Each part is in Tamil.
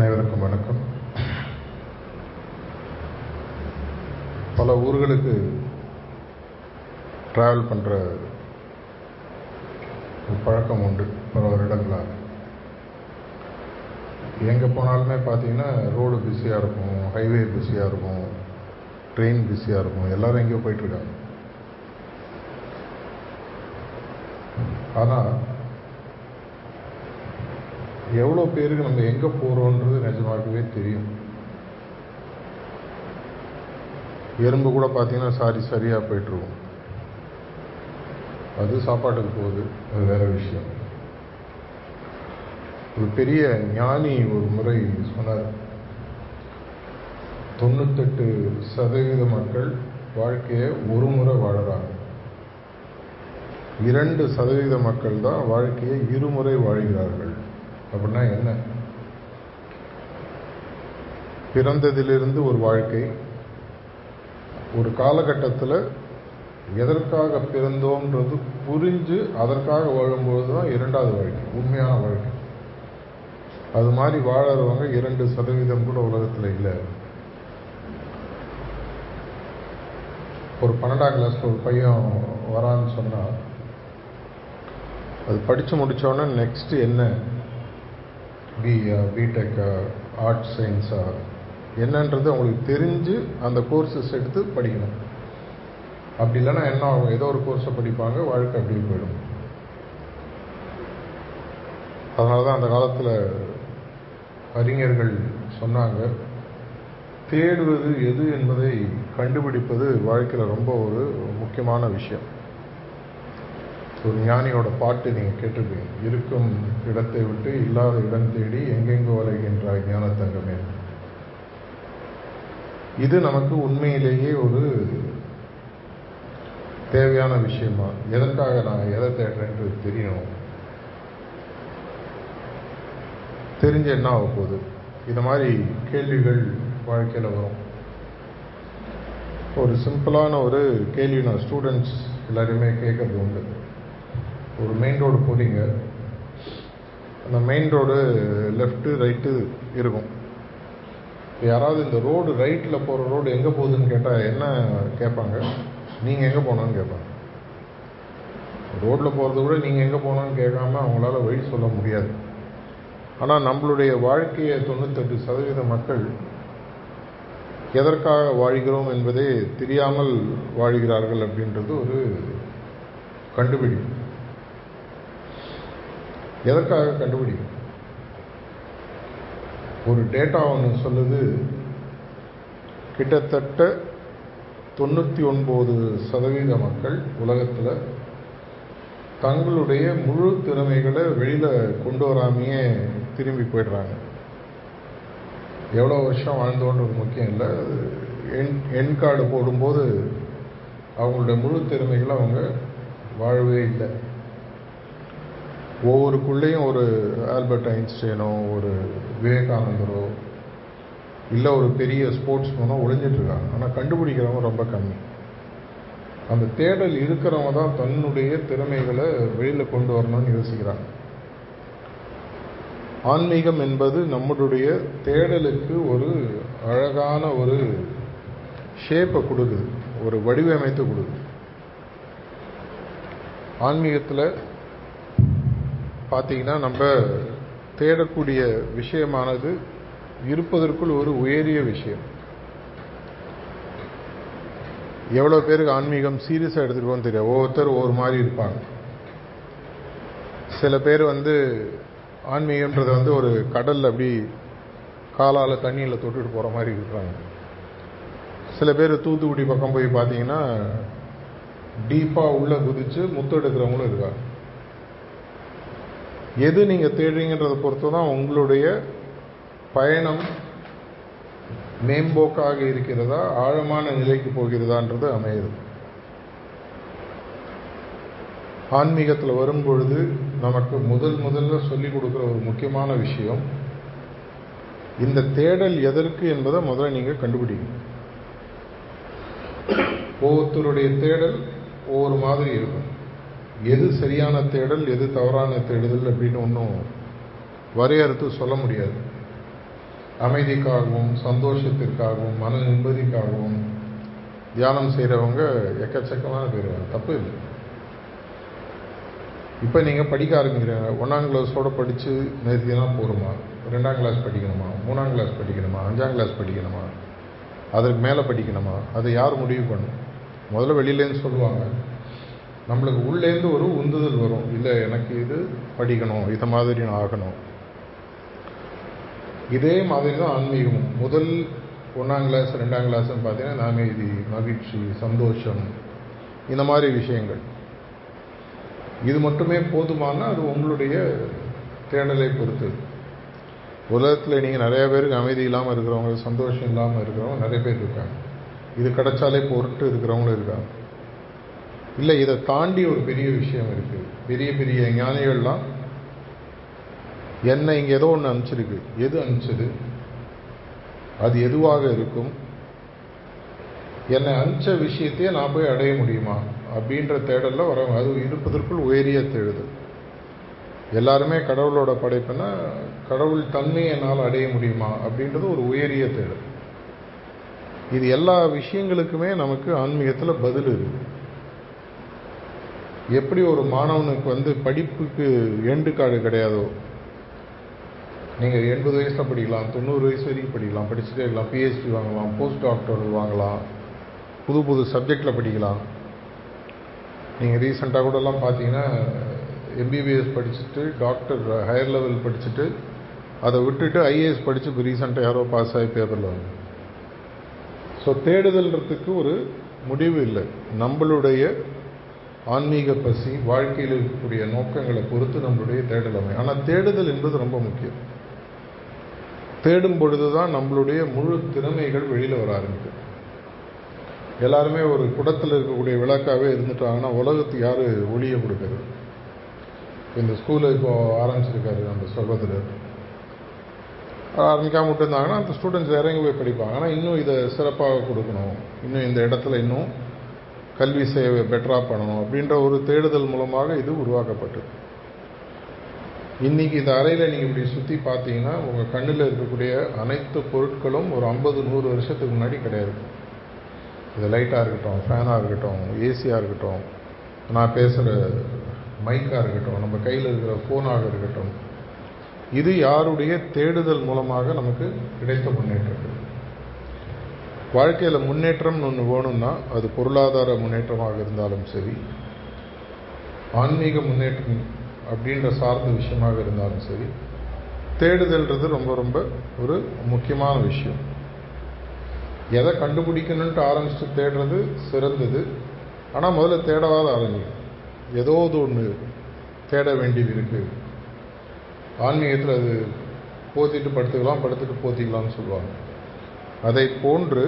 அனைவருக்கும் வணக்கம். பல ஊர்களுக்கு ட்ராவல் பண்ணுற ஒரு பழக்கம் உண்டு. பல வருடங்களாக. எங்கே போனாலுமே பார்த்தீங்கன்னா ரோடு பிஸியாக இருக்கும் ஹைவே பிஸியாக இருக்கும் ட்ரெயின் பிஸியாக இருக்கும். எல்லாரும் எங்கேயோ போயிட்டுருக்காங்க ஆனால் எவ்வளோ பேருக்கு நம்ம எங்கே போகிறோன்றது நிஜமாகவே தெரியும். எறும்பு கூட பார்த்தீங்கன்னா சாரி சரியாக போயிட்டுருவோம் அது சாப்பாட்டுக்கு போகுது அது வேற விஷயம். ஒரு பெரிய ஞானி ஒரு முறை சொன்னார் தொண்ணூத்தெட்டு சதவீத மக்கள் வாழ்க்கையை ஒரு முறை வாழறாங்க. இரண்டு சதவீத மக்கள் தான் வாழ்க்கையை இருமுறை வாழ்கிறார்கள். அப்படின்னா என்ன? பிறந்ததிலிருந்து ஒரு வாழ்க்கை ஒரு காலகட்டத்தில் எதற்காக பிறந்தோம்ன்றது புரிஞ்சு அதற்காக வாழும்பொழுது தான் இரண்டாவது வாழ்க்கை உண்மையான வாழ்க்கை. அது மாதிரி வாழறவங்க இரண்டு சதவீதம் கூட உலகத்தில் இல்லை. ஒரு பன்னெண்டாம் கிளாஸில் ஒரு பையன் வரான்னு சொன்னால் அது படித்து முடித்தோடனே நெக்ஸ்ட் என்ன? பி பிடெக் ஆர்ட்ஸ் சயின்ஸா என்னன்றது அவங்களுக்கு தெரிஞ்சு அந்த கோர்சஸ் எடுத்து படிக்கணும். அப்படி இல்லைன்னா என்ன ஆகும்? ஏதோ ஒரு கோர்ஸை படிப்பாங்க வாழ்க்கை அப்படியே போயிடும். அதனால தான் அந்த காலத்தில் அறிஞர்கள் சொன்னாங்க தேடுவது எது என்பதை கண்டுபிடிப்பது வாழ்க்கையில் ரொம்ப ஒரு முக்கியமான விஷயம். ஒரு ஞானியோட பாட்டு நீங்கள் கேட்டிருப்பீங்க. இருக்கும் இடத்தை விட்டு இல்லாத இடம் தேடி எங்கெங்கு வரைகின்றாய் ஞான தங்கமே? இது நமக்கு உண்மையிலேயே ஒரு தேவையான விஷயமா? எதற்காக நான் எதை தேடுறேன்றது தெரியணும். தெரிஞ்ச என்ன ஆக போகுது? இந்த மாதிரி கேள்விகள் வாழ்க்கையில் வரும். ஒரு சிம்பிளான ஒரு கேள்வி நான் ஸ்டூடெண்ட்ஸ் எல்லாருமே கேட்கறது உண்டு. ஒரு மெயின் ரோடு போகிறீங்க அந்த மெயின் ரோடு லெஃப்ட்டு ரைட்டு இருக்கும். யாராவது இந்த ரோடு ரைட்டில் போகிற ரோடு எங்கே போகுதுன்னு கேட்டால் என்ன கேட்பாங்க? நீங்கள் எங்கே போனோன்னு கேட்பாங்க. ரோட்டில் போகிறத விட நீங்கள் எங்கே போனோன்னு கேட்காம அவங்களால வழி சொல்ல முடியாது. ஆனால் நம்மளுடைய வாழ்க்கையை தொண்ணூத்தெட்டு சதவீத மக்கள் எதற்காக வாழ்கிறோம் என்பதே தெரியாமல் வாழ்கிறார்கள் அப்படின்றது ஒரு கண்டுபிடிப்பு. எதற்காக கண்டுபிடிக்கும் ஒரு டேட்டா ஒன்று சொல்லுது. கிட்டத்தட்ட தொண்ணூற்றி ஒன்பது சதவீத மக்கள் உலகத்தில் தங்களுடைய முழு திறமைகளை வெளியில் கொண்டு வராமையே திரும்பி போயிடுறாங்க. எவ்வளோ வருஷம் வாழ்ந்தோன்றது முக்கியம் இல்லை. எண் என் கார்டு போடும்போது அவங்களுடைய முழு திறமைகளை அவங்க வாழவே இல்லை. ஒவ்வொருக்குள்ளேயும் ஒரு ஆல்பர்ட் ஐன்ஸ்டைனோ ஒரு விவேகானந்தரோ இல்லை ஒரு பெரிய ஸ்போர்ட்ஸ் மேனோ ஒழிஞ்சிட்ருக்காங்க ஆனால் கண்டுபிடிக்கிறவங்க ரொம்ப கம்மி. அந்த தேடல் இருக்கிறவங்க தான் தன்னுடைய திறமைகளை வெளியில் கொண்டு வரணும்னு யோசிக்கிறாங்க. ஆன்மீகம் என்பது நம்மளுடைய தேடலுக்கு ஒரு அழகான ஒரு ஷேப்பை கொடுக்குது. ஒரு வடிவமைத்து கொடுக்குது. ஆன்மீகத்தில் பார்த்தீங்கன்னா நம்ம தேடக்கூடிய விஷயமானது இருப்பதற்குள் ஒரு உயரிய விஷயம். எவ்வளோ பேருக்கு ஆன்மீகம் சீரியஸாக எடுத்துருக்கோன்னு தெரியும் ஒவ்வொருத்தர் ஒவ்வொரு மாதிரி இருப்பாங்க. சில பேர் வந்து ஆன்மீகம்ன்றது வந்து ஒரு கடலில் அப்படி காலால் தண்ணியில் தொட்டுட்டு போகிற மாதிரி இருக்கிறாங்க சில பேர் தூத்துக்குடி பக்கம் போய் பார்த்தீங்கன்னா டீப்பாக உள்ளே குதித்து முத்தெடுக்கிறவங்களும் இருக்காங்க. எது நீங்கள் தேடுறீங்கன்றதை பொறுத்து தான் உங்களுடைய பயணம் மேம்போக்காக இருக்கிறதா ஆழமான நிலைக்கு போகிறதான்றது அமையுது. ஆன்மீகத்தில் வரும்பொழுது நமக்கு முதல் முதல்ல சொல்லிக் கொடுக்குற ஒரு முக்கியமான விஷயம் இந்த தேடல் எதற்கு என்பதை முதல்ல நீங்கள் கண்டுபிடிக்கணும். ஒவ்வொருத்தருடைய தேடல் ஒவ்வொரு மாதிரி இருக்கும். எது சரியான தேடல் எது தவறான தேடுதல் அப்படின்னு ஒன்றும் வரையறுத்து சொல்ல முடியாது. அமைதிக்காகவும் சந்தோஷத்திற்காகவும் மன நிம்மதிக்காகவும் தியானம் செய்கிறவங்க எக்கச்சக்கமான பேர் தப்பு இல்லை. இப்போ நீங்கள் படிக்க ஆரம்பிக்கிறீங்க. ஒன்றாம் கிளாஸோடு படித்து நிறுத்தினா போகிறோமா ரெண்டாம் கிளாஸ் படிக்கணுமா? மூணாம் கிளாஸ் படிக்கணுமா? அஞ்சாம் கிளாஸ் படிக்கணுமா? அதற்கு மேலே படிக்கணுமா? அதை யார் முடிவு பண்ணும்? முதல்ல வெளியிலேருந்து சொல்லுவாங்க. நம்மளுக்கு உள்ளேருந்து ஒரு உந்துதல் வரும். இல்லை எனக்கு இது படிக்கணும் இதை மாதிரி நான் ஆகணும். இதே மாதிரி தான் ஆன்மீகமும். முதல் ஒன்றாம் கிளாஸ் ரெண்டாம் கிளாஸ்ன்னு பார்த்தீங்கன்னா அமைதி மகிழ்ச்சி சந்தோஷம் இந்த மாதிரி விஷயங்கள். இது மட்டுமே போதுமானால் அது உங்களுடைய தேடலை பொறுத்து. உலகத்தில் நீங்கள் நிறைய பேருக்கு அமைதி இல்லாமல் இருக்கிறவங்க சந்தோஷம் இல்லாமல் இருக்கிறவங்க நிறைய பேர் இருக்காங்க. இது கிடைச்சாலே பொருட்டு இருக்கிறவங்களும் இருக்காங்க. இல்லை இதை தாண்டி ஒரு பெரிய விஷயம் இருக்குது பெரிய பெரிய ஞானிகள்லாம் என்னை இங்கே ஏதோ ஒன்று அனுப்பிச்சிருக்கு. எது அனுப்பிச்சது? அது எதுவாக இருக்கும்? என்னை அனுப்பிச்ச விஷயத்தையே நான் போய் அடைய முடியுமா? அப்படின்ற தேடலில் வரவங்க அது இருப்பதற்குள் உயரிய தேடுதல் எல்லாருமே கடவுளோட படைப்புனா கடவுள் தன்மையை என்னால் அடைய முடியுமா? அப்படின்றது ஒரு உயரிய தேடல். இது எல்லா விஷயங்களுக்குமே நமக்கு ஆன்மீகத்தில் பதில் இருக்குது. எப்படி ஒரு மாணவனுக்கு வந்து படிப்புக்கு எண்டு காடு கிடையாதோ? நீங்கள் எண்பது வயசில் படிக்கலாம் தொண்ணூறு வயசு வரைக்கும் படிக்கலாம் படிச்சுட்டே இருக்கலாம் பிஹெச்டி வாங்கலாம் போஸ்ட் டாக்டர் வாங்கலாம் புது புது சப்ஜெக்டில் படிக்கலாம். நீங்கள் ரீசெண்டாக கூடலாம் பார்த்தீங்கன்னா எம்பிபிஎஸ் படிச்சுட்டு டாக்டர் ஹையர் லெவல் படிச்சுட்டு அதை விட்டுட்டு ஐஏஎஸ் படித்து இப்போ ரீசெண்டாக யாரோ பாஸ் ஆகி பேப்பரில் வந்து ஸோ தேடுதல்ன்றதுக்கு ஒரு முடிவு இல்லை. நம்மளுடைய ஆன்மீக பசி வாழ்க்கையில் இருக்கக்கூடிய நோக்கங்களை பொறுத்து நம்மளுடைய தேடல் அமையும். ஆனால் தேடுதல் என்பது ரொம்ப முக்கியம். தேடும் பொழுது தான் நம்மளுடைய முழு திறமைகள் வெளியில் வர ஆரம்பிக்கும். எல்லாருமே ஒரு குடத்தில் இருக்கக்கூடிய விளக்காகவே இருந்துட்டாங்கன்னா உலகத்துக்கு யார் ஒளியை கொடுக்குறது? இந்த ஸ்கூலில் இப்போ ஆரம்பிச்சிருக்காரு நம்ம சகோதரர். ஆரம்பிக்காம விட்டுருந்தாங்கன்னா அந்த ஸ்டூடெண்ட்ஸ் இறங்கி போய் படிப்பாங்க? ஆனால் இன்னும் இதை சிறப்பாக கொடுக்கணும். இன்னும் இந்த இடத்துல இன்னும் கல்வி சேவை பெட்டராக பண்ணணும் அப்படின்ற ஒரு தேடுதல் மூலமாக இது உருவாக்கப்பட்டது. இன்றைக்கி இந்த அறையில் நீங்கள் இப்படி சுற்றி பார்த்தீங்கன்னா உங்கள் கண்ணில் இருக்கக்கூடிய அனைத்து பொருட்களும் ஒரு ஐம்பது நூறு வருஷத்துக்கு முன்னாடி கிடையாது. இது லைட்டாக இருக்கட்டும் ஃபேனாக இருக்கட்டும் ஏசியாக இருக்கட்டும் நான் பேசுகிற மைக்காக இருக்கட்டும் நம்ம கையில் இருக்கிற ஃபோனாக இருக்கட்டும் இது யாருடைய தேடுதல் மூலமாக நமக்கு கிடைத்த முன்னேற்றங்கள் வாழ்க்கையில் முன்னேற்றம்னு ஒன்று வேணும்னா அது பொருளாதார முன்னேற்றமாக இருந்தாலும் சரி ஆன்மீக முன்னேற்றம் அப்படின்ற சார்ந்த விஷயமாக இருந்தாலும் சரி தேடுதல்ன்றது ரொம்ப ரொம்ப ஒரு முக்கியமான விஷயம். எதை கண்டுபிடிக்கணுன்ட்டு ஆரம்பிச்சுட்டு தேடுறது சிறந்தது. ஆனால் முதல்ல தேடவாத ஆரம்பிக்கும். ஏதோ ஒன்று தேட வேண்டியது இருக்குது ஆன்மீகத்தில் அது போத்திட்டு படுத்துக்கலாம் படுத்துட்டு போத்திக்கலாம்னு சொல்லுவாங்க. அதை போன்று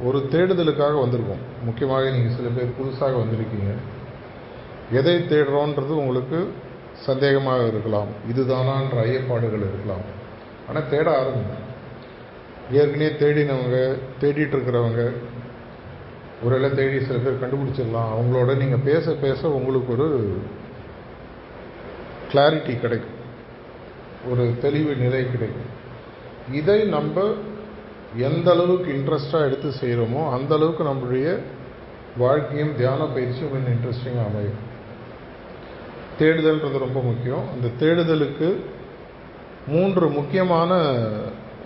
ஒரு தேடுதலுக்காக வந்திருக்கோம். முக்கியமாக நீங்கள் சில பேர் புதுசாக வந்திருக்கீங்க. எதை தேடுறோன்றது உங்களுக்கு சந்தேகமாக இருக்கலாம். இதுதானான்ற ஐயப்பாடுகள் இருக்கலாம். ஆனால் தேட ஆரம்பிங்க. ஏற்கனவே தேடினவங்க தேடிட்டு இருக்கிறவங்க ஒருவேளை தேடி சில பேர் கண்டுபிடிச்சிடலாம். அவங்களோட நீங்கள் பேச பேச உங்களுக்கு ஒரு கிளாரிட்டி கிடைக்கும். ஒரு தெளிவு நிலை கிடைக்கும். இதை நம்ம எந்த அளவுக்கு இன்ட்ரெஸ்டாக எடுத்து செய்கிறோமோ அந்த அளவுக்கு நம்மளுடைய வாழ்க்கையும் தியான பயிற்சியும் கொஞ்சம் இன்ட்ரெஸ்டிங்காக அமையும். தேடுதல்ன்றது ரொம்ப முக்கியம். அந்த தேடுதலுக்கு மூன்று முக்கியமான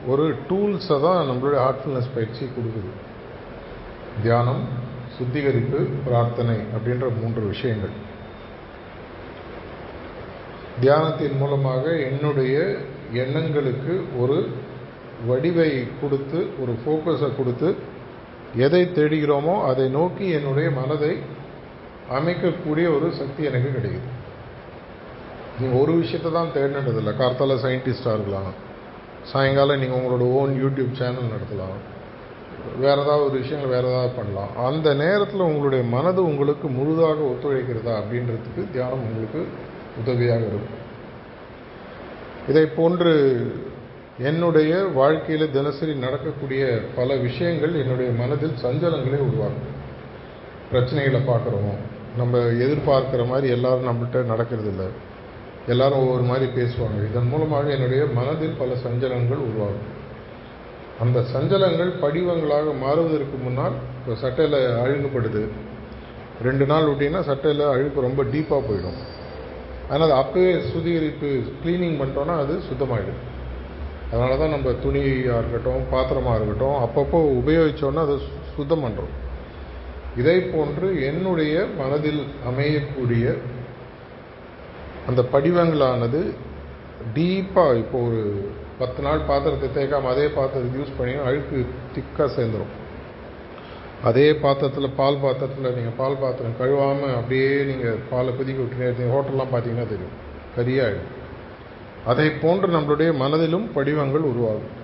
ஒரு டூல்ஸை தான் நம்மளுடைய ஹார்ட்ஃபுல்னஸ் பயிற்சி கொடுக்குது. தியானம் சுத்திகரிப்பு பிரார்த்தனை அப்படின்ற மூன்று விஷயங்கள். தியானத்தின் மூலமாக என்னுடைய எண்ணங்களுக்கு ஒரு வடிவை கொடுத்து ஒரு ஃபோக்கஸை கொடுத்து எதை தேடுகிறோமோ அதை நோக்கி என்னுடைய மனதை அமைக்கக்கூடிய ஒரு சக்தி எனக்கு கிடைக்குது. நீங்கள் ஒரு விஷயத்தை தான் தேடினதில்லை. கார்த்தால சயின்டிஸ்டாக இருக்கலாம். சாயங்காலம் நீங்கள் உங்களோட ஓன் யூடியூப் சேனல் நடத்தலாம். வேறு ஏதாவது ஒரு விஷயங்கள் வேறு ஏதாவது பண்ணலாம். அந்த நேரத்தில் உங்களுடைய மனது உங்களுக்கு முழுதாக ஒத்துழைக்கிறதா அப்படின்றதுக்கு தியானம் உங்களுக்கு உதவியாக இருக்கும். இதை போன்று என்னுடைய வாழ்க்கையில் தினசரி நடக்கக்கூடிய பல விஷயங்கள் என்னுடைய மனதில் சஞ்சலங்களை உருவாக்கும் பிரச்சனைகளை பார்க்குறோம் நம்ம எதிர்பார்க்குற மாதிரி எல்லாரும் நம்மள்கிட்ட நடக்கிறதில்ல. எல்லாரும் ஒவ்வொரு மாதிரி பேசுவாங்க. இதன் மூலமாக என்னுடைய மனதில் பல சஞ்சலங்கள் உருவாகும். அந்த சஞ்சலங்கள் படிவங்களாக மாறுவதற்கு முன்னால் இப்போ சட்டையில் அழுகுப்படுது ரெண்டு நாள் விட்டிங்கன்னா சட்டையில் அழுக்கு ரொம்ப டீப்பாக போயிடும். ஆனால் அது அப்போவே சுத்திகரிப்பு க்ளீனிங் பண்ணிட்டோன்னா அது சுத்தமாகிடும் அதனால தான் நம்ம துணியாக இருக்கட்டும் பாத்திரமாக இருக்கட்டும் அப்பப்போ உபயோகித்தோன்னா அதை சு- சுத்தம் பண்ணுறோம் இதை போன்று என்னுடைய மனதில் அமையக்கூடிய அந்த படிவங்களானது டீப்பாக இப்போ ஒரு பத்து நாள் பாத்திரத்தை தேக்காமல் அதே பாத்திரத்தை யூஸ் பண்ணி அழுக்கு திக்காக சேர்ந்துடும் அதே பாத்திரத்தில் பால் பாத்திரத்தில் நீங்கள் பால் பாத்திரம் கழுவாமல் அப்படியே நீங்கள் பாலை கொதிக்க விட்டுனே இருந்தீங்க. ஹோட்டல்லாம் பார்த்தீங்கன்னா தெரியும். கரியாகிடும் அதை போன்று நம்மளுடைய மனதிலும் படிவங்கள் உருவாகும்.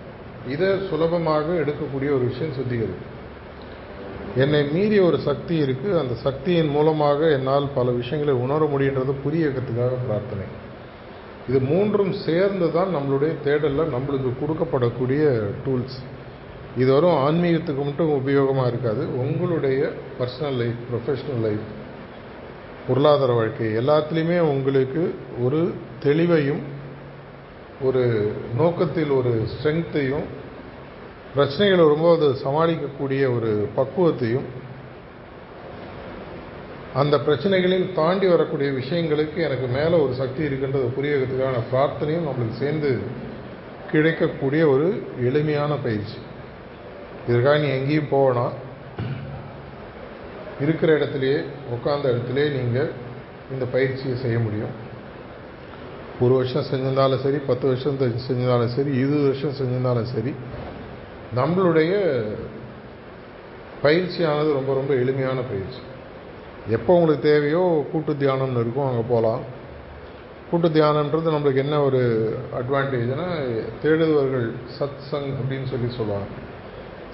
இதை சுலபமாக எடுக்கக்கூடிய ஒரு விஷயம் சுத்திகரிப்பு. என்னை மீறிய ஒரு சக்தி இருக்குது அந்த சக்தியின் மூலமாக என்னால் பல விஷயங்களை உணர முடியுன்றது புரிய வைக்கிறதுக்காக பிரார்த்தனை. இது மூன்றும் சேர்ந்து தான் நம்மளுடைய தேடலில் நம்மளுக்கு கொடுக்கப்படக்கூடிய டூல்ஸ். இது வரும் ஆன்மீகத்துக்கு மட்டும் உபயோகமாக இருக்காது. உங்களுடைய பர்சனல் லைஃப் ப்ரொஃபஷ்னல் லைஃப் பொருளாதார வாழ்க்கை எல்லாத்துலேயுமே உங்களுக்கு ஒரு தெளிவையும் ஒரு நோக்கத்தில் ஒரு ஸ்ட்ரென்த்தையும் பிரச்சனைகளை ரொம்ப அது சமாளிக்கக்கூடிய ஒரு பக்குவத்தையும் அந்த பிரச்சனைகளையும் தாண்டி வரக்கூடிய விஷயங்களுக்கு எனக்கு மேலே ஒரு சக்தி இருக்குன்றதை. புரிய பிரார்த்தனையும் நம்மளுக்கு சேர்ந்து கிடைக்கக்கூடிய ஒரு எளிமையான பயிற்சி. இதற்காக நீ எங்கேயும் போகணும் இருக்கிற இடத்துலையே உட்காந்த இடத்துலையே நீங்கள் இந்த பயிற்சியை செய்ய முடியும். ஒரு வருஷம் செஞ்சிருந்தாலும் சரி பத்து வருஷம் செஞ்சிருந்தாலும் சரி இருபது வருஷம் செஞ்சிருந்தாலும் சரி நம்மளுடைய பயிற்சியானது ரொம்ப ரொம்ப எளிமையான பயிற்சி. எப்போ உங்களுக்கு தேவையோ கூட்டு தியானம்னு இருக்கும் அங்கே போகலாம் கூட்டு தியானன்றது நம்மளுக்கு என்ன ஒரு அட்வான்டேஜ்னா தேடுபவர்கள் சத் சங் அப்படின்னு சொல்லி சொல்லுவாங்க.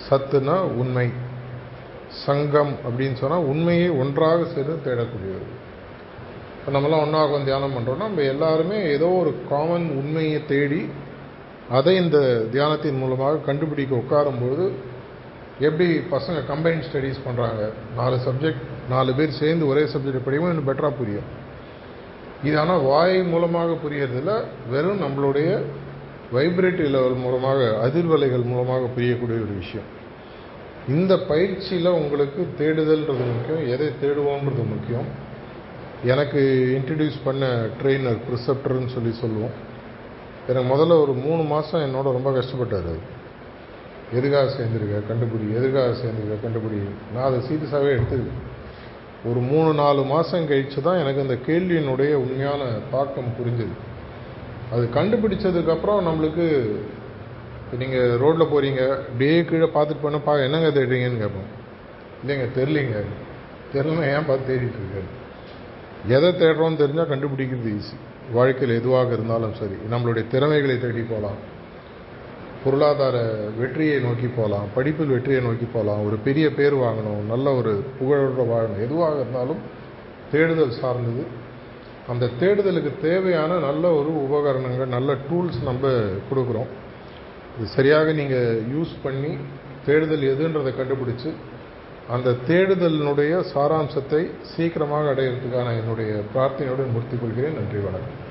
சத்துனா உண்மை. சங்கம் அப்படின்னு சொன்னால் உண்மையை ஒன்றாக சேர்ந்து தேடக்கூடியது இப்போ நம்மலாம் ஒன்றா உட்காந்து தியானம் பண்ணுறோம்னா நம்ம எல்லாருமே ஏதோ ஒரு காமன் உண்மையை தேடி அதை இந்த தியானத்தின் மூலமாக கண்டுபிடிக்க உட்காரும்போது எப்படி பசங்க கம்பைன் ஸ்டடீஸ் பண்ணுறாங்க நாலு சப்ஜெக்ட் நாலு பேர் சேர்ந்து ஒரே சப்ஜெக்ட் படிக்கும் இன்னும் பெட்டராக புரியும். இது ஆனால் வாய் மூலமாக புரியறதில்ல வெறும் நம்மளுடைய வைப்ரேட்டிவ் லெவல் மூலமாக அதிர்வலைகள் மூலமாக புரியக்கூடிய ஒரு விஷயம். இந்த பயிற்சியில் உங்களுக்கு தேடுதல்ன்றது முக்கியம் எதை தேடுவோன்றது முக்கியம். எனக்கு இன்ட்ரடியூஸ் பண்ண ட்ரெயினர் ப்ரிசெப்டர்னு சொல்லி சொல்லுவோம். எனக்கு முதல்ல ஒரு மூணு மாதம் என்னோட ரொம்ப கஷ்டப்பட்டார் அது எதுக்காக சேர்ந்துருக்க கண்டுபிடி எதுக்காக சேர்ந்துருக்க கண்டுபிடி. நான் அதை சீரியஸாகவே எடுத்துருக்கேன் ஒரு மூணு நாலு மாதம் கழிச்சு தான் எனக்கு அந்த கேள்வியினுடைய உண்மையான தாக்கம் புரிஞ்சுது. அது கண்டுபிடிச்சதுக்கப்புறம் நம்மளுக்கு நீங்கள் ரோட்டில் போகிறீங்க அப்படியே கீழே பார்த்துட்டு போனால் பா என்னங்க தேடுறீங்கன்னு கேட்போம். இல்லைங்க தெரிலிங்க தெரிலனா ஏன் பார்த்து தேடிட்டு இருக்காரு? எதை தேடுறோம்னு தெரிஞ்சால் கண்டுபிடிக்கிறது ஈஸி வாழ்க்கையில் எதுவாக இருந்தாலும் சரி. நம்மளுடைய திறமைகளை தேடி போகலாம். பொருளாதார வெற்றியை நோக்கி போகலாம். படிப்பில் வெற்றியை நோக்கி போகலாம். ஒரு பெரிய பேர் வாங்கணும். நல்ல ஒரு புகழோட வாழணும். எதுவாக இருந்தாலும் தேடுதல் சார்ந்தது. அந்த தேடுதலுக்கு தேவையான நல்ல ஒரு உபகரணங்கள் நல்ல டூல்ஸ் நம்ம கொடுக்குறோம். இது சரியாக நீங்கள் யூஸ் பண்ணி தேடுதல் எதுன்றதை கண்டுபிடிச்சி அந்த தேடுதலினுடைய சாராம்சத்தை சீக்கிரமாக அடையிறதுக்கான என்னுடைய பிரார்த்தனையுடன் முடித்துக் கொள்கிறேன். நன்றி வணக்கம்.